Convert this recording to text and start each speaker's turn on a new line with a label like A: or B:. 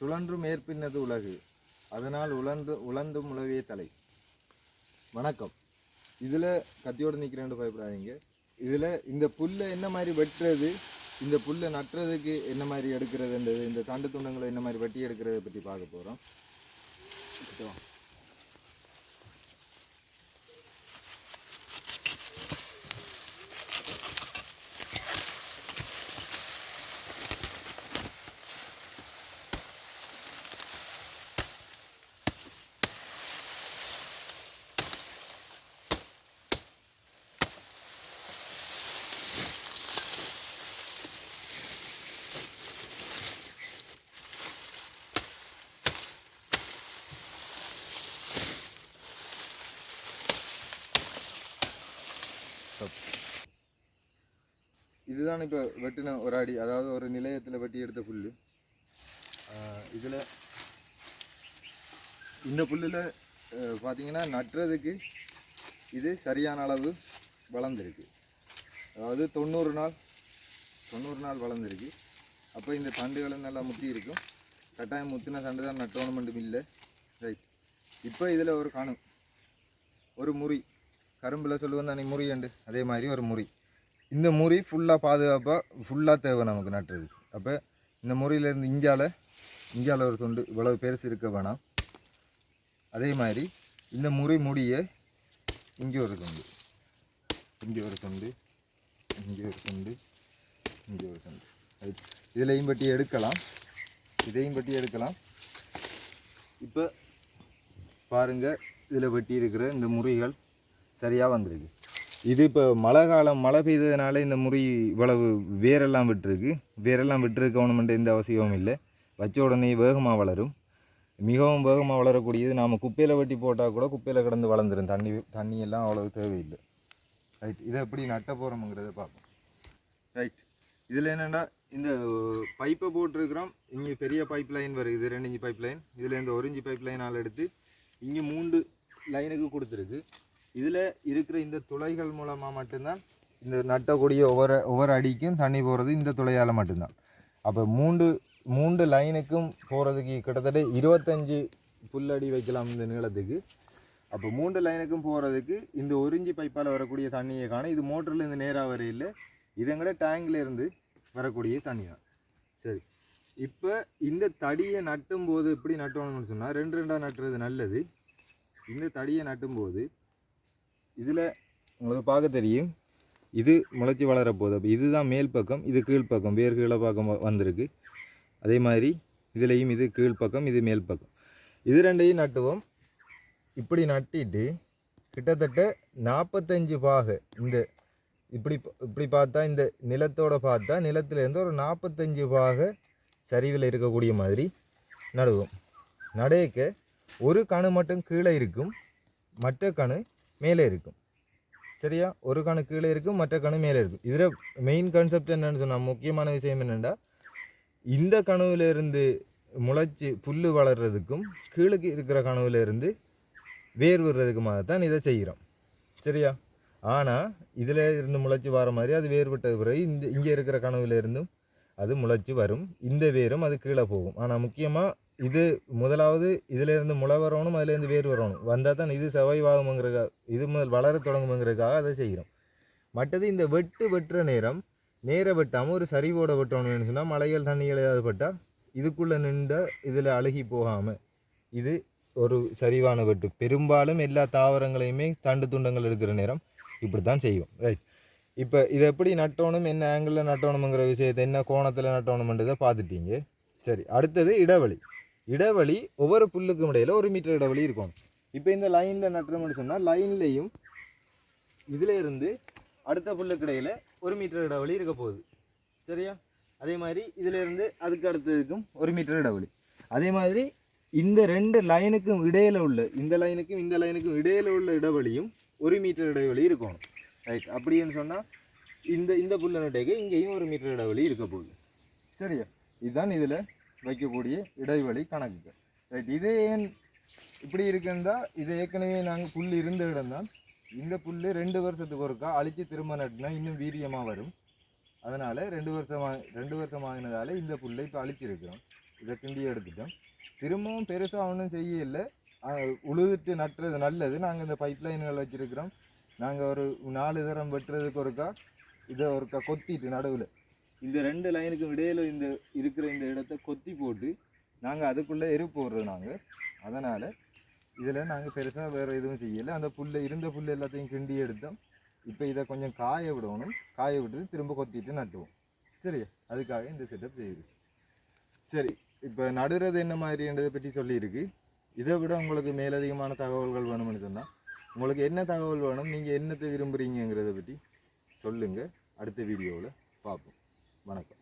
A: சுழன்று மேற்பின்னது உலகு. அதனால் உலர்ந்து உலர்ந்தும் முழவிய தலை. வணக்கம். இதில் கத்தியோடு நிற்கிறேன்னு பயப்படாதீங்க. இதில் இந்த புல்லை என்ன மாதிரி வெட்டுறது இந்த புல்லை நட்டுறதுக்கு என்ன மாதிரி எடுக்கிறதுன்றது இந்த தண்டு துண்டங்களை என்ன மாதிரி வெட்டி எடுக்கிறத பற்றி பார்க்க போகிறோம். இதுதான் இப்போ வெட்டின ஒரு அடி அதாவது ஒரு நிலையத்தில் வெட்டி எடுத்த புல் இதில் இந்த புல்லில் பார்த்தீங்கன்னா நட்டுறதுக்கு இது சரியான அளவு வளர்ந்துருக்கு. அதாவது தொண்ணூறு நாள் தொண்ணூறு நாள் வளர்ந்துருக்கு. அப்போ இந்த தண்டுகளும் நல்லா முத்தி இருக்கும். கட்டாயம் முத்தின தண்டு தான் நட்டோணும் மட்டும் இல்லை. ரைட் இப்போ இதில் ஒரு கணு ஒரு முறி. கரும்பில் சொல்லுவோம் தானே முறி உண்டு அதே மாதிரி ஒரு முறி. இந்த முறி ஃபுல்லாக பாதுகாப்பாக ஃபுல்லாக தேவை நமக்கு நட்டுறதுக்கு அப்போ இந்த முறியிலேருந்து இஞ்சால இஞ்சால ஒரு துண்டு இவ்வளவு பெருசு இருக்க வேணாம். அதே மாதிரி இந்த முறி முடிய இங்கே ஒரு துண்டு. இங்கே ஒரு துண்டு. இங்கே ஒரு துண்டு. இங்கே ஒரு துண்டு. இதிலையும் இதுலையும் பட்டி எடுக்கலாம். இதையும் பட்டி எடுக்கலாம். இப்போ பாருங்கள் இதில் வெட்டி இருக்கிற இந்த முறிகள் சரியாக வந்திருக்கு. இது இப்போ மழை காலம் மழை பெய்ததுனால இந்த முறி இவ்வளவு வேரெல்லாம் விட்டுருக்கு. வேரெல்லாம் விட்டுருக்கணுமென்ற எந்த அவசியமும் இல்லை. வச்ச உடனே வேகமாக வளரும். மிகவும் வேகமாக வளரக்கூடியது நாம் குப்பையில் வெட்டி போட்டால் கூட குப்பையில் கிடந்து வளர்ந்துடும் தண்ணி தண்ணி எல்லாம் அவ்வளவு தேவையில்லை. ரைட் இதை எப்படி நட்ட போகிறோம்ங்கிறத பார்ப்போம். ரைட் இதில் என்னென்னா இந்த பைப்பை போட்டிருக்கிறோம். இங்கே பெரிய பைப் லைன் வருது. இது ரெண்டு இஞ்சி பைப் லைன் இதில் இந்த ஒரு இஞ்சி பைப் லைனால் எடுத்து இங்கே மூன்று லைனுக்கு கொடுத்துருக்கு. இதில் இருக்கிற இந்த துளைகள் மூலமாக மட்டும்தான் இந்த நட்டக்கூடிய ஒவ்வொரு ஒவ்வொரு அடிக்கும் தண்ணி போகிறது இந்த துளையால் மட்டும்தான். அப்போ மூன்று மூன்று லைனுக்கும் போகிறதுக்கு கிட்டத்தட்ட இருபத்தஞ்சி புல்லடி வைக்கலாம் இந்த நீளத்துக்கு. அப்போ மூன்று லைனுக்கும் போகிறதுக்கு இந்த ஒரிஞ்சி பைப்பால் வரக்கூடிய தண்ணியை காண இது மோட்டரில் இருந்து நேராக வரையில் இதங்கட டேங்கில் இருந்து வரக்கூடிய தண்ணி தான். சரி. இப்போ இந்த தடியை நட்டும் போது எப்படி நட்டணும்னு சொன்னால் ரெண்டு ரெண்டாக நட்டுறது நல்லது. இந்த தடியை நட்டும்போது இதில் உங்களுக்கு பார்க்க தெரியும். இது முளைச்சி வளர போகுது. அப்போ இதுதான் மேல் பக்கம் இது கீழ்ப்பக்கம் வேர் கீழே பக்கம் வந்திருக்கு. அதே மாதிரி இதுலேயும் இது கீழ்ப்பக்கம் இது மேல் பக்கம். இது ரெண்டையும் நட்டுவோம். இப்படி நட்டிட்டு கிட்டத்தட்ட நாற்பத்தஞ்சு பாகை இந்த இப்படி இப்படி பார்த்தா இந்த நிலத்தோட பார்த்தா நிலத்துலேருந்து ஒரு நாற்பத்தஞ்சு பாக சரிவில் இருக்கக்கூடிய மாதிரி நடுவோம். நடையக்க ஒரு கணு மட்டும் கீழே இருக்கும். மற்ற கணு மேலே இருக்கும். சரியா? ஒரு கணு கீழே இருக்கும் மற்ற கணு மேலே இருக்கும். இதில் மெயின் கான்செப்ட் என்னென்னு சொன்னால் முக்கியமான விஷயம் என்னென்னா இந்த கனவுலேருந்து முளைச்சி புல் வளர்றதுக்கும் கீழுக்கு இருக்கிற கனவுலேருந்து வேர் விடுறதுக்குமாக தான் இதை செய்கிறோம். சரியா? ஆனால் இதில் இருந்து முளைச்சி வர மாதிரி அது வேறுபட்ட பிறகு இந்த இங்கே இருக்கிற கனவுலேருந்தும் அது முளைச்சி வரும். இந்த வேரும் அது கீழே போகும். ஆனால் முக்கியமாக இது முதலாவது இதுலேருந்து முளை வரணும் அதுலேருந்து வேர் வரணும். வந்தால் தான் இது செவைவாகுங்கிறதுக்காக இது முதல் வளர தொடங்குங்கிறதுக்காக அதை செய்கிறோம். மற்றது இந்த வெட்டு வெட்டுற நேரம் நேர வெட்டாமல் ஒரு சரிவோட வெட்டணும்னு சொன்னால் மலைகள் தண்ணிகள் ஏதாவது பட்டால் இதுக்குள்ளே நின்ற இதில் அழுகி போகாமல் இது ஒரு சரிவான வெட்டு. பெரும்பாலும் எல்லா தாவரங்களையுமே தண்டு துண்டங்கள் எடுக்கிற நேரம் இப்படி தான் செய்வோம். ரைட் இப்போ இதை எப்படி நட்டணும் என்ன ஆங்கிளில் நட்டணுங்கிற விஷயத்தை என்ன கோணத்தில் நட்டணுமென்றதை பார்த்துட்டீங்க. சரி அடுத்தது இடைவெளி. இடைவெளி ஒவ்வொரு புல்லுக்கும் இடையில ஒரு மீட்டர் இடைவெளி இருக்கும். இப்போ இந்த லைனில் நட்டுறோம்னு சொன்னால் லைன்லேயும் இதில் இருந்து அடுத்த புல்லுக்கு இடையில் ஒரு மீட்டர் இடைவெளி இருக்க போகுது. சரியா? அதே மாதிரி இதுலேருந்து அதுக்கு அடுத்ததுக்கும் ஒரு மீட்டர் இடைவெளி. அதே மாதிரி இந்த ரெண்டு லைனுக்கும் இடையில் உள்ள இந்த லைனுக்கும் இந்த லைனுக்கும் இடையில் உள்ள இடைவெளியும் ஒரு மீட்டர் இடைவெளி இருக்கணும். ரைட் அப்படின்னு சொன்னால் இந்த இந்த புல்ல இங்கேயும் ஒரு மீட்டர் இடைவெளி இருக்க போகுது. சரியா? இதுதான் இதில் வைக்கக்கூடிய இடைவெளி கணக்குகள். ரைட் இது ஏன் இப்படி இருக்குன்னா இது ஏற்கனவே நாங்கள் புல் இருந்த இடம் தான் இந்த புல் ரெண்டு வருஷத்துக்கு ஒருக்கா அழித்து திரும்ப நட்டினா இன்னும் வீரியமாக வரும். அதனால் ரெண்டு வருஷம் ரெண்டு வருஷம் ஆகினதால இந்த புல்லை இப்போ அழிச்சிருக்கிறோம். இதை கிண்டி எடுத்துட்டோம். திரும்பவும் பெருசாக ஒன்றும் செய்யலை. உழுதுட்டு நட்டுறது நல்லது. நாங்கள் இந்த பைப் லைன்கள் வச்சுருக்கிறோம். நாங்கள் ஒரு நாலு தரம் வெட்டுறதுக்கு ஒருக்கா இதை ஒருக்கா கொத்திட்டு நடுவில். இந்த ரெண்டு லைனுக்கும் இடையில் இந்த இருக்கிற இந்த இடத்த கொத்தி போட்டு நாங்கள் அதுக்குள்ளே எரு போடுறோம் நாங்கள் அதனால் இதில் நாங்கள் பெருசாக வேறு எதுவும் செய்யலை. அந்த புல்லை இருந்த புல் எல்லாத்தையும் கிண்டி எடுத்தோம். இப்போ இதை கொஞ்சம் காய விடணும். காய விட்டு திரும்ப கொத்திட்டு நட்டுவோம். சரி அதுக்காக இந்த செட்டப் செய்யுது. சரி இப்போ நடுறது என்ன மாதிரின்றதை பற்றி சொல்லியிருக்கு. இதை விட உங்களுக்கு மேலதிகமான தகவல்கள் வேணும்னு சொன்னால் உங்களுக்கு என்ன தகவல் வேணும் நீங்கள் என்னத்தை விரும்புகிறீங்கிறத பற்றி சொல்லுங்கள் அடுத்த வீடியோவில் பார்ப்போம். வணக்கம்.